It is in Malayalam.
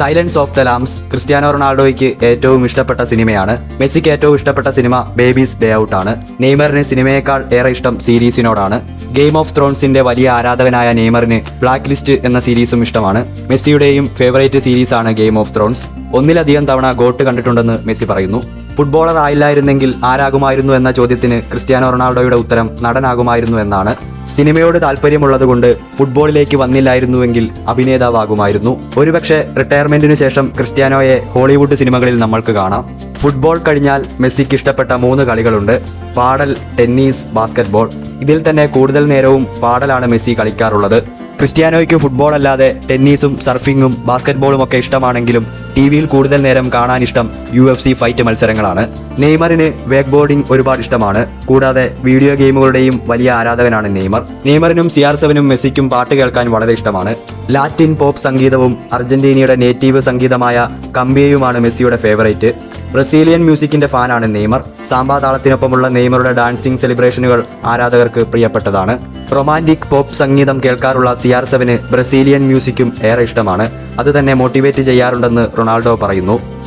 Silence of the lambs Cristiano റൊണാൾഡോയ്ക്ക് ഏറ്റവും ഇഷ്ടപ്പെട്ട സിനിമയാണ്. മെസ്സിക്ക് ഏറ്റവും ഇഷ്ടപ്പെട്ട സിനിമ ബേബീസ് ഡേ ഔട്ട് ആണ്. നെയ്മറിന് സിനിമയേക്കാൾ ഏറെ ഇഷ്ടം സീരീസിനോടാണ്. ഗെയിം ഓഫ് ത്രോൺസിന്റെ വലിയ ആരാധകനായ നെയ്മറിന് ബ്ലാക്ക് ലിസ്റ്റ് എന്ന സീരീസും ഇഷ്ടമാണ്. മെസ്സിയുടെയും ഫേവറേറ്റ് ആണ് ഗെയിം ഓഫ് ത്രോൺസ് ഒന്നിലധികം തവണ ഗോട്ട് കണ്ടിട്ടുണ്ടെന്ന് മെസ്സി പറയുന്നു. ഫുട്ബോളർ ആയില്ലായിരുന്നെങ്കിൽ ആരാകുമായിരുന്നു എന്ന ചോദ്യത്തിന് ക്രിസ്ത്യാനോ റൊണാൾഡോയുടെ ഉത്തരം നടനാകുമായിരുന്നു എന്നാണ്. സിനിമയോട് താല്പര്യമുള്ളതുകൊണ്ട് ഫുട്ബോളിലേക്ക് വന്നില്ലായിരുന്നുവെങ്കിൽ അഭിനേതാവാകുമായിരുന്നു. ഒരുപക്ഷെ റിട്ടയർമെന്റിനു ശേഷം ക്രിസ്ത്യാനോയെ ഹോളിവുഡ് സിനിമകളിൽ നമ്മൾക്ക് കാണാം. ഫുട്ബോൾ കഴിഞ്ഞാൽ മെസ്സിക്ക് ഇഷ്ടപ്പെട്ട മൂന്ന് കളികളുണ്ട്. Padel tennis basketball. ഇതിൽ തന്നെ കൂടുതൽ നേരവും പാടലാണ് മെസ്സി കളിക്കാറുള്ളത്. ക്രിസ്ത്യാനോയ്ക്ക് ഫുട്ബോൾ അല്ലാതെ ടെന്നീസും സർഫിങ്ങും ബാസ്കറ്റ്ബോളും ഒക്കെ ഇഷ്ടമാണെങ്കിലും ടി വിയിൽ കൂടുതൽ നേരം കാണാൻ ഇഷ്ടം യു എഫ് സി ഫൈറ്റ് മത്സരങ്ങളാണ്. നെയ്മറിന് വേക്ക് ബോർഡിംഗ് ഒരുപാട് ഇഷ്ടമാണ്. കൂടാതെ വീഡിയോ ഗെയിമുകളുടെയും വലിയ ആരാധകനാണ് നെയ്മർ. നെയ്മറിനും സി ആർ സെവനും മെസ്സിക്കും പാട്ട് കേൾക്കാൻ വളരെ ഇഷ്ടമാണ്. ലാറ്റിൻ പോപ്പ് സംഗീതവും അർജന്റീനയുടെ നേറ്റീവ് സംഗീതമായ കമ്പിയയുമാണ് മെസ്സിയുടെ ഫേവറേറ്റ് ബ്രസീലിയൻ മ്യൂസിക്കിന്റെ ഫാനാണ് നെയ്മർ. സാമ്പാ താളത്തിനൊപ്പമുള്ള നെയ്മറുടെ ഡാൻസിംഗ് സെലിബ്രേഷനുകൾ ആരാധകർക്ക് പ്രിയപ്പെട്ടതാണ്. റൊമാന്റിക് പോപ്പ് സംഗീതം കേൾക്കാറുള്ള സി ആർ സെവന് ബ്രസീലിയൻ മ്യൂസിക്കും ഏറെ ഇഷ്ടമാണ്. അത് തന്നെ മോട്ടിവേറ്റ് ചെയ്യാറുണ്ടെന്ന് റൊണാൾഡോ പറയുന്നു.